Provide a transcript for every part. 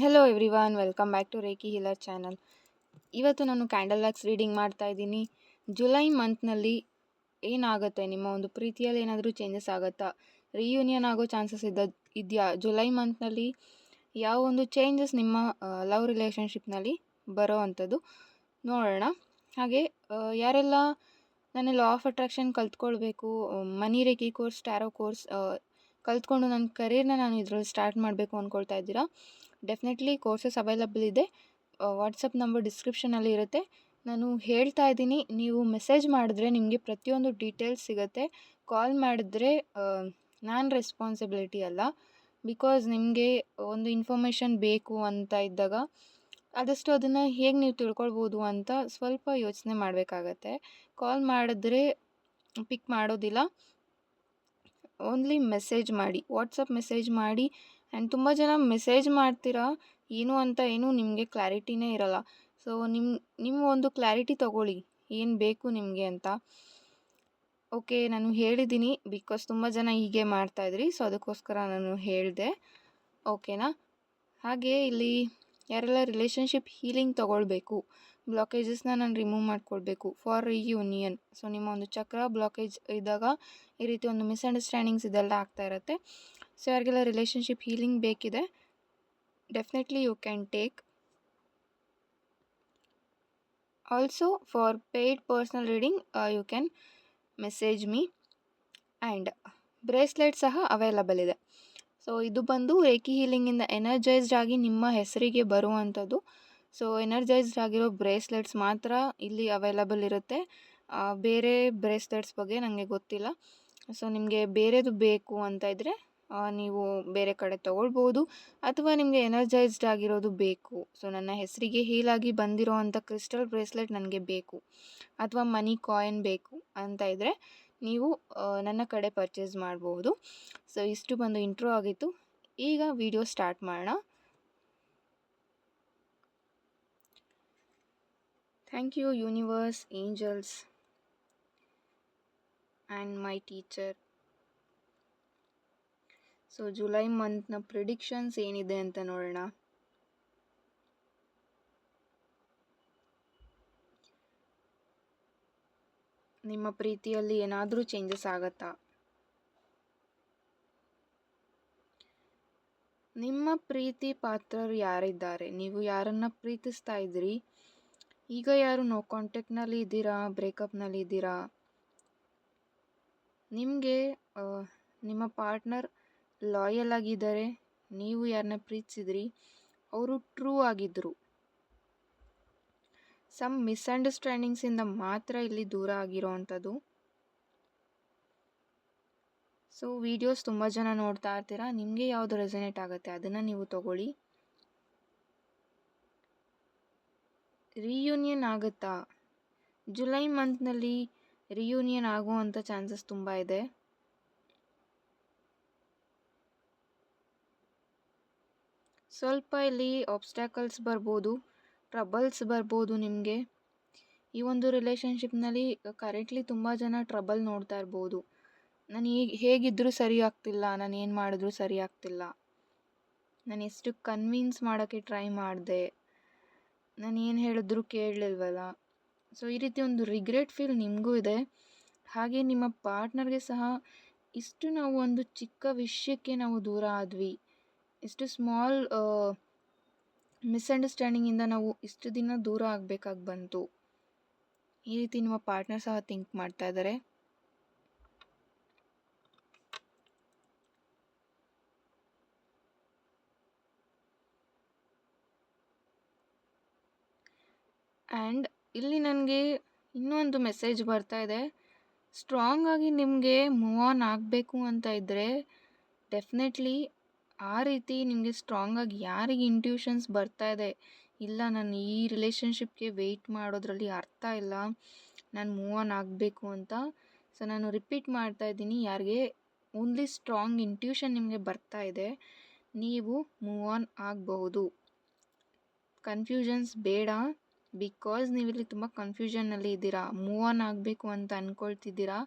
Hello everyone welcome back to Reiki healer channel ಇವತ್ತು ನಾನು candle wax reading ಮಾಡ್ತಾ ಇದ್ದೀನಿ. ಜುಲೈ ಮಂತ್ನಲ್ಲಿ ಏನಾಗುತ್ತೆ? ನಿಮ್ಮ ಒಂದು ಪ್ರೀತಿಯಲ್ಲಿ ಏನಾದರೂ ಚೇಂಜಸ್ ಆಗುತ್ತಾ? ರಿಯೂನಿಯನ್ ಆಗೋ ಚಾನ್ಸಸ್ ಇದ್ದ, ಇದೆಯಾ? ಜುಲೈ ಮಂತ್ನಲ್ಲಿ ಯಾವ ಒಂದು ಚೇಂಜಸ್ ನಿಮ್ಮ ಲವ್ ರಿಲೇಷನ್ಶಿಪ್ನಲ್ಲಿ ಬರೋ ಅಂಥದ್ದು ನೋಡೋಣ. ಹಾಗೆ ಯಾರೆಲ್ಲ ನನ್ನ law of attraction ಕಲ್ತ್ಕೊಳ್ಬೇಕು money Reiki course tarot course ಕಲ್ತ್ಕೊಂಡು ನನ್ನ ಕರಿಯರ್ನ ನಾನು ಇದರಲ್ಲಿ ಸ್ಟಾರ್ಟ್ ಮಾಡಬೇಕು ಅಂದ್ಕೊಳ್ತಾ ಇದ್ದೀರಾ? ಡೆಫಿನೆಟ್ಲಿ ಕೋರ್ಸಸ್ ಅವೈಲಬಲ್ ಇದೆ. ವಾಟ್ಸಪ್ ನಂಬರ್ ಡಿಸ್ಕ್ರಿಪ್ಷನಲ್ಲಿ ಇರುತ್ತೆ. ನಾನು ಹೇಳ್ತಾ ಇದ್ದೀನಿ, ನೀವು ಮೆಸೇಜ್ ಮಾಡಿದ್ರೆ ನಿಮಗೆ ಪ್ರತಿಯೊಂದು ಡೀಟೇಲ್ಸ್ ಸಿಗುತ್ತೆ. ಕಾಲ್ ಮಾಡಿದ್ರೆ ನಾನು ರೆಸ್ಪಾನ್ಸಿಬಿಲಿಟಿ ಅಲ್ಲ. ಬಿಕಾಸ್ ನಿಮಗೆ ಒಂದು ಇನ್ಫಾರ್ಮೇಷನ್ ಬೇಕು ಅಂತ ಇದ್ದಾಗ, ಆದಷ್ಟು ಅದನ್ನು ಹೇಗೆ ನೀವು ತಿಳ್ಕೊಳ್ಬೋದು ಅಂತ ಸ್ವಲ್ಪ ಯೋಚನೆ ಮಾಡಬೇಕಾಗತ್ತೆ. ಕಾಲ್ ಮಾಡಿದ್ರೆ ಪಿಕ್ ಮಾಡೋದಿಲ್ಲ. ಓನ್ಲಿ ಮೆಸೇಜ್ ಮಾಡಿ ವಾಟ್ಸಪ್ ಮೆಸೇಜ್ ಮಾಡಿ ಆ್ಯಂಡ್ ತುಂಬ ಜನ ಮೆಸೇಜ್ ಮಾಡ್ತೀರಾ? ಏನು ಅಂತ ಏನು ನಿಮಗೆ ಕ್ಲಾರಿಟಿನೇ ಇರಲ್ಲ. ಸೊ ನಿಮ್ಮ ನಿಮ್ಮ ಒಂದು ಕ್ಲಾರಿಟಿ ತಗೊಳ್ಳಿ. ಏನು ಬೇಕು ನಿಮಗೆ ಅಂತ. ಓಕೆ ನಾನು ಹೇಳಿದ್ದೀನಿ. ಬಿಕಾಸ್ ತುಂಬ ಜನ ಹೀಗೆ ಮಾಡ್ತಾಯಿದ್ರಿ ಸೊ ಅದಕ್ಕೋಸ್ಕರ ನಾನು ಹೇಳಿದೆ. ಓಕೆನಾ ಹಾಗೆ ಇಲ್ಲಿ ಯಾರೆಲ್ಲ ರಿಲೇಷನ್ಶಿಪ್ ಹೀಲಿಂಗ್ ತೊಗೊಳ್ಬೇಕು ಬ್ಲಾಕೇಜಸ್ನ ನಾನು ರಿಮೂವ್ ಮಾಡ್ಕೊಳ್ಬೇಕು ಫಾರ್ ರಿಯೂನಿಯನ್ ಸೊ ನಿಮ್ಮ ಒಂದು ಚಕ್ರ ಬ್ಲಾಕೇಜ್ ಇದ್ದಾಗ ಈ ರೀತಿ ಒಂದು ಮಿಸ್ಅಂಡರ್ಸ್ಟ್ಯಾಂಡಿಂಗ್ಸ್ ಇದೆಲ್ಲ ಆಗ್ತಾ ಇರುತ್ತೆ. ಸೊ ಯಾರಿಗೆಲ್ಲ ರಿಲೇಷನ್ಶಿಪ್ ಹೀಲಿಂಗ್ ಬೇಕಿದೆ. Definitely you can take also for paid personal reading you can message me and bracelet ಸಹ ಅವೈಲಬಲ್ ಇದೆ. ಸೊ ಇದು ಬಂದು ರೇಕಿ ಹೀಲಿಂಗಿಂದ ಎನರ್ಜೈಸ್ಡ್ ಆಗಿ ನಿಮ್ಮ ಹೆಸರಿಗೆ ಬರುವಂಥದ್ದು. ಸೊ ಎನರ್ಜೈಸ್ಡ್ ಆಗಿರೋ ಬ್ರೇಸ್ಲೆಟ್ಸ್ ಮಾತ್ರ ಇಲ್ಲಿ ಅವೈಲಬಲ್ ಇರುತ್ತೆ. ಬೇರೆ ಬ್ರೇಸ್ಲೆಟ್ಸ್ ಬಗ್ಗೆ ನನಗೆ ಗೊತ್ತಿಲ್ಲ. ಸೊ ನಿಮಗೆ ಬೇರೆದು ಬೇಕು ಅಂತ ಇದ್ದರೆ ನೀವು ಬೇರೆ ಕಡೆ ತಗೊಳ್ಬೋದು ಅಥವಾ ನಿಮಗೆ ಎನರ್ಜೈಸ್ಡ್ ಆಗಿರೋದು ಬೇಕು. ಸೊ ನನ್ನ ಹೆಸರಿಗೆ ಹೀಲಾಗಿ ಬಂದಿರೋ ಅಂಥ ಕ್ರಿಸ್ಟಲ್ ಬ್ರೇಸ್ಲೆಟ್ ನನಗೆ ಬೇಕು ಅಥವಾ ಮನಿ ಕಾಯಿನ್ ಬೇಕು ಅಂತ ಇದ್ದರೆ ನೀವು ನನ್ನ ಕಡೆ ಪರ್ಚೇಸ್ ಮಾಡ್ಬೋದು. ಸೊ ಇಷ್ಟು ಬಂದು ಇಂಟ್ರೋ ಆಗಿತ್ತು. ಈಗ ವಿಡಿಯೋ ಸ್ಟಾರ್ಟ್ ಮಾಡೋಣ. Thank you universe angels and my teacher so July ಮಂತ್ನ predictions ಏನಿದೆ ಅಂತ ನೋಡೋಣ. ನಿಮ್ಮ ಪ್ರೀತಿಯಲ್ಲಿ ಏನಾದರೂ ಚೇಂಜಸ್ ಆಗತ್ತಾ? ನಿಮ್ಮ ಪ್ರೀತಿ ಪಾತ್ರರು ಯಾರಿದ್ದಾರೆ? ನೀವು ಯಾರನ್ನ ಪ್ರೀತಿಸ್ತಾ ಇದ್ದೀರಿ? ಈಗ ಯಾರು ನೋ ಕಾಂಟ್ಯಾಕ್ಟ್ನಲ್ಲಿ ಇದ್ದೀರಾ? ಬ್ರೇಕಪ್ನಲ್ಲಿ ಇದ್ದೀರಾ? ನಿಮಗೆ ನಿಮ್ಮ ಪಾರ್ಟ್ನರ್ ಲಾಯಲ್ ಆಗಿದ್ದಾರೆ. ನೀವು ಯಾರನ್ನ ಪ್ರೀತಿಸಿದ್ರಿ? ಅವರು ಟ್ರೂ ಆಗಿದ್ದರು ಸಮ್ ಮಿಸ್ಅಂಡರ್ಸ್ಟ್ಯಾಂಡಿಂಗ್ಸಿಂದ ಮಾತ್ರ ಇಲ್ಲಿ ದೂರ ಆಗಿರೋ ಅಂಥದ್ದು. ಸೊ, ವಿಡಿಯೋಸ್ ತುಂಬ ಜನ ನೋಡ್ತಾ ಇರ್ತೀರಾ? ನಿಮಗೆ ಯಾವುದು ರೆಸನೇಟ್ ಆಗುತ್ತೆ? ಅದನ್ನು ನೀವು ತಗೊಳ್ಳಿ. ರಿಯೂನಿಯನ್ ಆಗುತ್ತಾ? ಜುಲೈ ಮಂತ್ನಲ್ಲಿ ರಿಯೂನಿಯನ್ ಆಗುವಂಥ ಚಾನ್ಸಸ್ ತುಂಬ ಇದೆ. ಸ್ವಲ್ಪ ಇಲ್ಲಿ ಆಬ್ಸ್ಟ್ಯಾಕಲ್ಸ್ ಬರ್ಬೋದು ಟ್ರಬಲ್ಸ್ ಬರ್ಬೋದು ನಿಮಗೆ. ಈ ಒಂದು ರಿಲೇಷನ್ಶಿಪ್ನಲ್ಲಿ ಕರೆಂಟ್ಲಿ ತುಂಬ ಜನ ಟ್ರಬಲ್ ನೋಡ್ತಾ ಇರ್ಬೋದು. ನಾನು ಈಗ ಹೇಗಿದ್ದರೂ ಸರಿ ಆಗ್ತಿಲ್ಲ, ನಾನು ಏನು ಮಾಡಿದ್ರೂ ಸರಿ ಆಗ್ತಿಲ್ಲ. ನಾನು ಎಷ್ಟು ಕನ್ವಿನ್ಸ್ ಮಾಡೋಕ್ಕೆ ಟ್ರೈ ಮಾಡಿದೆ, ನಾನು ಏನು ಹೇಳಿದ್ರು ಕೇಳಲಿಲ್ವಲ್ಲ. ಸೊ ಈ ರೀತಿ ಒಂದು ರಿಗ್ರೆಟ್ ಫೀಲ್ ನಿಮಗೂ ಇದೆ. ಹಾಗೆ ನಿಮ್ಮ ಪಾರ್ಟ್ನರ್ಗೆ ಸಹ ಇಷ್ಟು ನಾವು ಒಂದು ಚಿಕ್ಕ ವಿಷಯಕ್ಕೆ ನಾವು ದೂರ ಆದ್ವಿ. ಇಷ್ಟು ಸ್ಮಾಲ್ ಮಿಸ್ಅಂಡರ್ಸ್ಟ್ಯಾಂಡಿಂಗಿಂದ ನಾವು ಇಷ್ಟು ದಿನ ದೂರ ಆಗಬೇಕಾಗಿ ಬಂತು. ಈ ರೀತಿ ನಿಮ್ಮ ಪಾರ್ಟ್ನರ್ ಸಹ ಥಿಂಕ್ ಮಾಡ್ತಾ ಇದ್ದಾರೆ. ಆ್ಯಂಡ್ ಇಲ್ಲಿ ನನಗೆ ಇನ್ನೊಂದು ಮೆಸೇಜ್ ಬರ್ತಾ ಇದೆ. ಸ್ಟ್ರಾಂಗ್ ಆಗಿ ನಿಮಗೆ ಮೂವ್ ಆನ್ ಆಗಬೇಕು ಅಂತ ಇದ್ದರೆ ಡೆಫಿನೆಟ್ಲಿ ಆ ರೀತಿ ನಿಮಗೆ ಸ್ಟ್ರಾಂಗಾಗಿ ಯಾರಿಗೆ ಇಂಟ್ಯೂಷನ್ಸ್ ಬರ್ತಾ ಇದೆ? ಇಲ್ಲ, ನಾನು ಈ ರಿಲೇಷನ್ಶಿಪ್ಗೆ ವೆಯ್ಟ್ ಮಾಡೋದ್ರಲ್ಲಿ ಅರ್ಥ ಇಲ್ಲ. ನಾನು ಮೂವ್ ಆನ್ ಆಗಬೇಕು ಅಂತ. ಸೊ ನಾನು ರಿಪೀಟ್ ಮಾಡ್ತಾ ಇದ್ದೀನಿ. ಯಾರಿಗೆ ಓನ್ಲಿ ಸ್ಟ್ರಾಂಗ್ ಇಂಟ್ಯೂಷನ್ ನಿಮಗೆ ಬರ್ತಾ ಇದೆ. ನೀವು ಮೂವ್ ಆನ್ ಆಗಬಹುದು. ಕನ್ಫ್ಯೂಷನ್ಸ್ ಬೇಡ. ಬಿಕಾಸ್ ನೀವಿಲ್ಲಿ ತುಂಬ ಕನ್ಫ್ಯೂಷನ್ನಲ್ಲಿ ಇದ್ದೀರಾ. ಮೂವ್ ಆನ್ ಆಗಬೇಕು ಅಂತ ಅಂದ್ಕೊಳ್ತಿದ್ದೀರಾ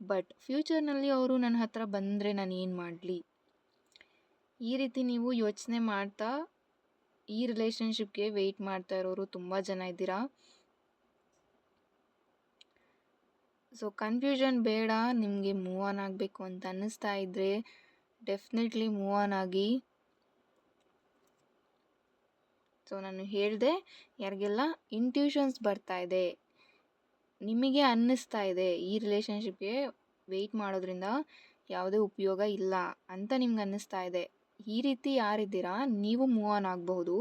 ಬಟ್ ಫ್ಯೂಚರ್ನಲ್ಲಿ ಅವರು ನನ್ನ ಹತ್ರ ಬಂದರೆ ನಾನು ಏನು ಮಾಡಲಿ? ಈ ರೀತಿ ನೀವು ಯೋಚನೆ ಮಾಡ್ತಾ ಈ ರಿಲೇಷನ್ಶಿಪ್ಗೆ ವೆಯ್ಟ್ ಮಾಡ್ತಾ ಇರೋರು ತುಂಬ ಜನ ಇದ್ದೀರಾ? ಸೊ ಕನ್ಫ್ಯೂಷನ್ ಬೇಡ, ನಿಮಗೆ ಮೂವ್ ಆನ್ ಆಗಬೇಕು ಅಂತ ಅನ್ನಿಸ್ತಾ ಇದ್ದರೆ ಡೆಫಿನೆಟ್ಲಿ ಮೂವ್ ಆನ್ ಆಗಿ. ಸೊ ನಾನು ಹೇಳಿದೆ, ಯಾರಿಗೆಲ್ಲ ಇಂಟ್ಯೂಷನ್ಸ್ ಬರ್ತಾ ಇದೆ, ನಿಮಗೆ ಅನ್ನಿಸ್ತಾ ಇದೆ ಈ ರಿಲೇಷನ್ಶಿಪ್ಗೆ ವೆಯ್ಟ್ ಮಾಡೋದ್ರಿಂದ ಯಾವುದೇ ಉಪಯೋಗ ಇಲ್ಲ ಅಂತ ನಿಮ್ಗೆ ಅನ್ನಿಸ್ತಾ ಇದೆ. ಈ ರೀತಿ ಯಾರಿದ್ದೀರಾ? ನೀವು ಮೂವ್ ಆನ್ ಆಗಬಹುದು.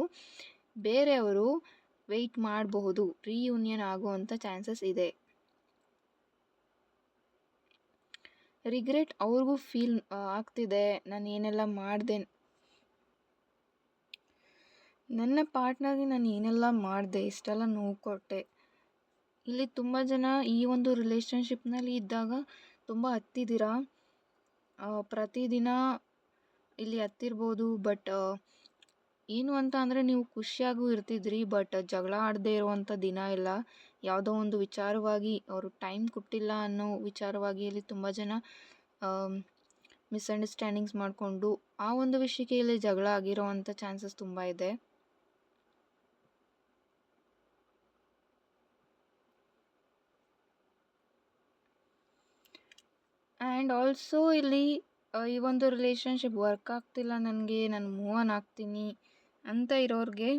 ಬೇರೆಯವರು ವೆಯ್ಟ್ ಮಾಡಬಹುದು. ರೀಯೂನಿಯನ್ ಆಗುವಂಥ ಚಾನ್ಸಸ್ ಇದೆ. ರಿಗ್ರೆಟ್ ಅವ್ರಿಗೂ ಫೀಲ್ ಆಗ್ತಿದೆ. ನಾನು ಏನೆಲ್ಲ ಮಾಡಿದೆ ನನ್ನ ಪಾರ್ಟ್ನರ್ಗೆ ನಾನು ಏನೆಲ್ಲ ಮಾಡಿದೆ? ಇಷ್ಟೆಲ್ಲ ನೋವು ಕೊಟ್ಟೆ. ಇಲ್ಲಿ ತುಂಬ ಜನ ಈ ಒಂದು ರಿಲೇಷನ್ಶಿಪ್ನಲ್ಲಿ ಇದ್ದಾಗ ತುಂಬ ಹತ್ತಿದ್ದೀರಾ? ಪ್ರತಿದಿನ ಇಲ್ಲಿ ಹತ್ತಿರ್ಬೋದು, ಬಟ್ ಏನು ಅಂತ ಅಂದರೆ ನೀವು ಖುಷಿಯಾಗೂ ಇರ್ತಿದ್ರಿ, ಬಟ್ ಜಗಳ ಆಡದೇ ಇರುವಂಥ ದಿನ ಇಲ್ಲ. ಯಾವುದೋ ಒಂದು ವಿಚಾರವಾಗಿ ಅವರು ಟೈಮ್ ಕೊಟ್ಟಿಲ್ಲ ಅನ್ನೋ ವಿಚಾರವಾಗಿ ಇಲ್ಲಿ ತುಂಬ ಜನ ಮಿಸ್ಅಂಡರ್ಸ್ಟ್ಯಾಂಡಿಂಗ್ಸ್ ಮಾಡಿಕೊಂಡು ಆ ಒಂದು ವಿಷಯಕ್ಕೆ ಇಲ್ಲಿ ಜಗಳ ಆಗಿರೋವಂಥ ಚಾನ್ಸಸ್ ತುಂಬ ಇದೆ. ಆ್ಯಂಡ್ ಆಲ್ಸೋ ಇಲ್ಲಿ ಈ ಒಂದು ರಿಲೇಷನ್ಶಿಪ್ ವರ್ಕ್ ಆಗ್ತಿಲ್ಲ ನನಗೆ, ನಾನು ಮೂವ್ ಆನ್ ಆಗ್ತೀನಿ ಅಂತ ಇರೋರಿಗೆ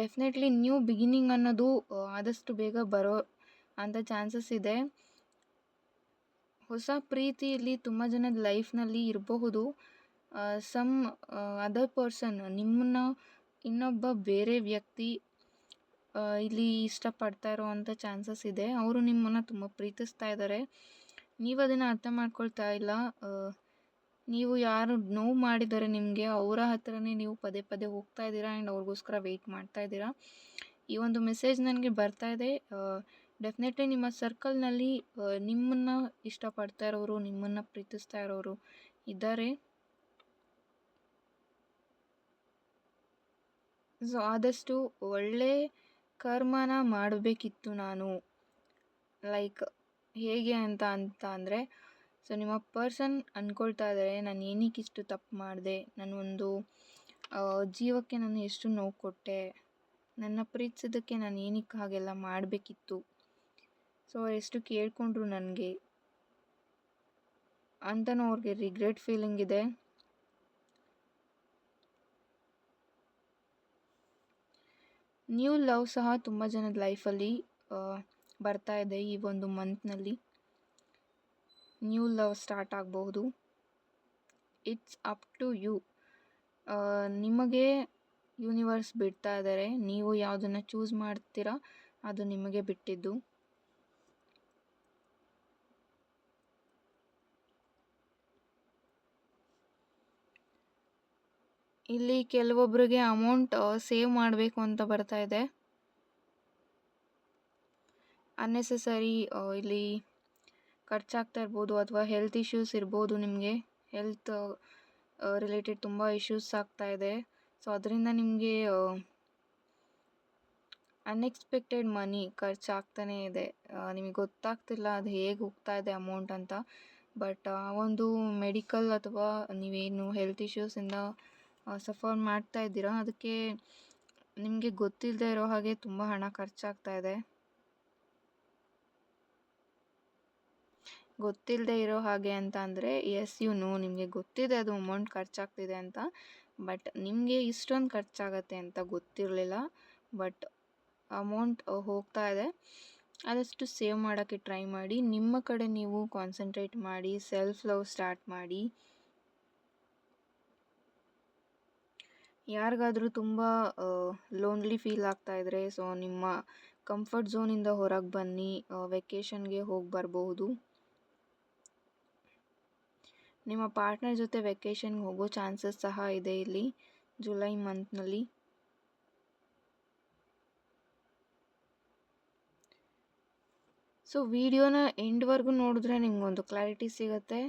ಡೆಫಿನೆಟ್ಲಿ ನ್ಯೂ ಬಿಗಿನಿಂಗ್ ಅನ್ನೋದು ಆದಷ್ಟು ಬೇಗ ಬರೋ ಅಂಥ ಚಾನ್ಸಸ್ ಇದೆ. ಹೊಸ ಪ್ರೀತಿಯಲ್ಲಿ ತುಂಬ ಜನದ ಲೈಫ್ನಲ್ಲಿ ಇರಬಹುದು. ಸಮ್ ಅದರ್ ಪರ್ಸನ್ ನಿಮ್ಮನ್ನು ಇನ್ನೊಬ್ಬ ಬೇರೆ ವ್ಯಕ್ತಿ ಇಲ್ಲಿ ಇಷ್ಟಪಡ್ತಾ ಇರೋವಂಥ ಚಾನ್ಸಸ್ ಇದೆ. ಅವರು ನಿಮ್ಮನ್ನು ತುಂಬ ಪ್ರೀತಿಸ್ತಾ ಇದ್ದಾರೆ ನೀವು ಅದನ್ನು ಅರ್ಥ ಮಾಡ್ಕೊಳ್ತಾ ಇಲ್ಲ. ನೀವು ಯಾರು ನೋವು ಮಾಡಿದ್ದಾರೆ ನಿಮಗೆ ಅವರ ಹತ್ರನೇ ನೀವು ಪದೇ ಪದೇ ಹೋಗ್ತಾ ಇದ್ದೀರಾ ಆ್ಯಂಡ್ ಅವ್ರಿಗೋಸ್ಕರ ವೆಯ್ಟ್ ಮಾಡ್ತಾ ಇದ್ದೀರಾ. ಈ ಒಂದು ಮೆಸೇಜ್ ನನಗೆ ಬರ್ತಾ ಇದೆ. ಡೆಫಿನೆಟ್ಲಿ ನಿಮ್ಮ ಸರ್ಕಲ್ನಲ್ಲಿ ನಿಮ್ಮನ್ನು ಇಷ್ಟಪಡ್ತಾ ಇರೋರು, ನಿಮ್ಮನ್ನು ಪ್ರೀತಿಸ್ತಾ ಇರೋರು ಇದ್ದಾರೆ. ಸೊ, ಆದಷ್ಟು ಒಳ್ಳೆ ಕರ್ಮನ ಮಾಡಬೇಕಿತ್ತು ನಾನು. ಲೈಕ್ ಹೇಗೆ ಅಂತ ಅಂತ ಅಂದರೆ ಸೊ ನಿಮ್ಮ ಪರ್ಸನ್ ಅಂದ್ಕೊಳ್ತಾ ಇದ್ದಾರೆ ನಾನು ಏನಕ್ಕೆ ಇಷ್ಟು ತಪ್ಪು ಮಾಡಿದೆ? ಒಂದು ಜೀವಕ್ಕೆ ನಾನು ಎಷ್ಟು ನೋವು ಕೊಟ್ಟೆ? ನನ್ನ ಪ್ರೀತಿಸೋದಕ್ಕೆ ನಾನು ಏನಕ್ಕೆ ಹಾಗೆಲ್ಲ ಮಾಡಬೇಕಿತ್ತು? ಸೊ ಎಷ್ಟು ಕೇಳಿಕೊಂಡ್ರು ನನಗೆ. ಅಂತನೂ ಅವ್ರಿಗೆ ರಿಗ್ರೆಟ್ ಫೀಲಿಂಗ್ ಇದೆ. ನ್ಯೂ ಲವ್ ಸಹ ತುಂಬ ಜನದ ಲೈಫಲ್ಲಿ ಬರ್ತಾ ಇದೆ ಈ ಒಂದು ಮಂತ್ನಲ್ಲಿ ನ್ಯೂ ಲವ್ ಸ್ಟಾರ್ಟ್ ಆಗಬಹುದು. ಇಟ್ಸ್ ಅಪ್ ಟು ಯು ನಿಮಗೆ ಯೂನಿವರ್ಸ್ ಬಿಡ್ತಾ ಇದ್ದಾರೆ ನೀವು ಯಾವುದನ್ನು ಚೂಸ್ ಮಾಡ್ತೀರಾ, ಅದು ನಿಮಗೆ ಬಿಟ್ಟಿದ್ದು. ಇಲ್ಲಿ ಕೆಲವೊಬ್ಬರಿಗೆ ಅಮೌಂಟ್ ಸೇವ್ ಮಾಡಬೇಕು ಅಂತ ಬರ್ತಾ ಇದೆ. ಅನ್ನೆಸೆಸರಿ ಇಲ್ಲಿ ಖರ್ಚಾಗ್ತಾ ಇರ್ಬೋದು ಅಥವಾ ಹೆಲ್ತ್ ಇಶ್ಯೂಸ್ ಇರ್ಬೋದು ನಿಮಗೆ. ಹೆಲ್ತ್ ರಿಲೇಟೆಡ್ ತುಂಬ ಇಶ್ಯೂಸ್ ಆಗ್ತಾ ಇದೆ. ಸೊ ಅದರಿಂದ ನಿಮಗೆ ಅನ್ಎಕ್ಸ್ಪೆಕ್ಟೆಡ್ ಮನಿ ಖರ್ಚಾಗ್ತಾನೇ ಇದೆ. ನಿಮಗೆ ಗೊತ್ತಾಗ್ತಿಲ್ಲ ಅದು ಹೇಗೆ ಹೋಗ್ತಾ ಇದೆ ಅಮೌಂಟ್ ಅಂತ. ಬಟ್ ಆ, ಒಂದು ಮೆಡಿಕಲ್ ಅಥವಾ ನೀವೇನು ಹೆಲ್ತ್ ಇಶ್ಯೂಸಿಂದ ಸಫರ್ ಮಾಡ್ತಾ ಇದ್ದೀರಾ, ಅದಕ್ಕೆ ನಿಮಗೆ ಗೊತ್ತಿಲ್ಲದೆ ಇರೋ ಹಾಗೆ ತುಂಬ ಹಣ ಖರ್ಚಾಗ್ತಾ ಇದೆ. ಗೊತ್ತಿಲ್ಲದೆ ಇರೋ ಹಾಗೆ ಅಂತ ಅಂದರೆ ಎಸ್ ಯು ನೋ ನಿಮಗೆ ಗೊತ್ತಿದೆ ಅದು ಅಮೌಂಟ್ ಖರ್ಚಾಗ್ತಿದೆ ಅಂತ. ಬಟ್ ನಿಮಗೆ ಇಷ್ಟೊಂದು ಖರ್ಚಾಗತ್ತೆ ಅಂತ ಗೊತ್ತಿರಲಿಲ್ಲ. ಬಟ್ ಅಮೌಂಟ್ ಹೋಗ್ತಾ ಇದೆ. ಆದಷ್ಟು ಸೇವ್ ಮಾಡೋಕ್ಕೆ ಟ್ರೈ ಮಾಡಿ. ನಿಮ್ಮ ಕಡೆ ನೀವು ಕಾನ್ಸಂಟ್ರೇಟ್ ಮಾಡಿ ಸೆಲ್ಫ್ ಲವ್ ಸ್ಟಾರ್ಟ್ ಮಾಡಿ. ಯಾರಿಗಾದರೂ ತುಂಬ ಲೋನ್ಲಿ ಫೀಲ್ ಆಗ್ತಾ ಇದ್ದರೆ ಸೊ ನಿಮ್ಮ ಕಂಫರ್ಟ್ ಝೋನಿಂದ ಹೊರಗೆ ಬನ್ನಿ. ವೆಕೇಷನ್ಗೆ ಹೋಗಿ ಬರಬಹುದು. ನಿಮ್ಮ ಪಾರ್ಟ್ನರ್ ಜೊತೆ ವೆಕೇಷನ್ಗೆ ಹೋಗೋ ಚಾನ್ಸಸ್ ಸಹ ಇದೆ ಇಲ್ಲಿ, ಜುಲೈ ಮಂತ್ನಲ್ಲಿ. ಸೊ, ವಿಡಿಯೋನ ಎಂಡ್ವರೆಗೂ ನೋಡಿದ್ರೆ ನಿಮ್ಗೊಂದು ಕ್ಲಾರಿಟಿ ಸಿಗುತ್ತೆ.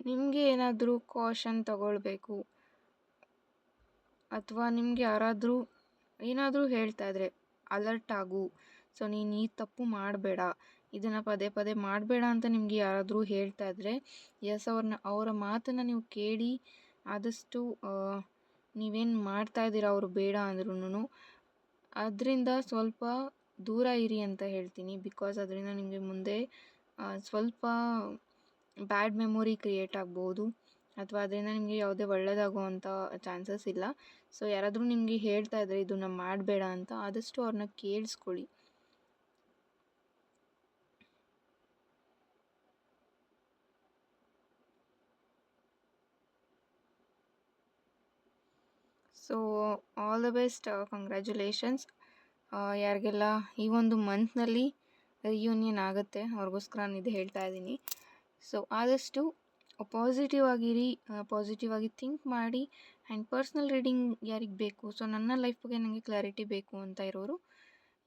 ನಿಮಗೆ ಏನಾದರೂ ಕಾಷನ್ ತಗೊಳ್ಬೇಕು, ಅಥವಾ ನಿಮಗೆ ಯಾರಾದರೂ ಏನಾದರೂ ಹೇಳ್ತಾ ಇದ್ರೆ ಅಲರ್ಟ್ ಆಗು. ಸೊ ನೀನು ಈ ತಪ್ಪು ಮಾಡಬೇಡ. ಇದನ್ನು ಪದೇ ಪದೇ ಮಾಡಬೇಡ ಅಂತ ನಿಮಗೆ ಯಾರಾದರೂ ಹೇಳ್ತಾ ಇದ್ರೆ ಎಸ್ ಅವ್ರನ್ನ ಅವರ ಮಾತನ್ನು ನೀವು ಕೇಳಿ ಆದಷ್ಟು ನೀವೇನು ಮಾಡ್ತಾ ಇದ್ದೀರಾ ಅವರು ಬೇಡ ಅಂದ್ರೂ ಅದರಿಂದ ಸ್ವಲ್ಪ ದೂರ ಇರಿ ಅಂತ ಹೇಳ್ತೀನಿ. ಬಿಕಾಸ್ ಅದರಿಂದ ನಿಮಗೆ ಮುಂದೆ ಸ್ವಲ್ಪ ಬ್ಯಾಡ್ ಮೆಮೊರಿ ಕ್ರಿಯೇಟ್ ಆಗ್ಬೋದು. ಅಥವಾ ಅದರಿಂದ ನಿಮಗೆ ಯಾವುದೇ ಒಳ್ಳೆಯದಾಗುವಂಥ ಚಾನ್ಸಸ್ ಇಲ್ಲ. ಸೊ, ಯಾರಾದರೂ ನಿಮಗೆ ಹೇಳ್ತಾ ಇದ್ದರೆ ಇದನ್ನು ಮಾಡಬೇಡ ಅಂತ ಆದಷ್ಟು ಅವ್ರನ್ನ ಕೇಳಿಸ್ಕೊಳ್ಳಿ. So all the best congratulations ಯಾರಿಗೆಲ್ಲ ಈ ಒಂದು ಮಂತ್ನಲ್ಲಿ ರಿಯೂನಿಯನ್ ಆಗುತ್ತೆ, ಅವ್ರಿಗೋಸ್ಕರ ನಾನು ಇದು ಹೇಳ್ತಾ ಇದ್ದೀನಿ. ಸೊ ಆದಷ್ಟು ಪಾಸಿಟಿವ್ ಆಗಿರಿ ಪಾಸಿಟಿವ್ ಆಗಿ ಥಿಂಕ್ ಮಾಡಿ ಆ್ಯಂಡ್ ಪರ್ಸ್ನಲ್ ರೀಡಿಂಗ್ ಯಾರಿಗೆ ಬೇಕು? ಸೊ ನನ್ನ ಲೈಫ್ ಬಗ್ಗೆ ನನಗೆ ಕ್ಲಾರಿಟಿ ಬೇಕು ಅಂತ ಇರೋರು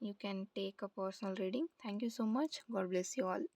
you can take a personal reading thank you so much god bless you all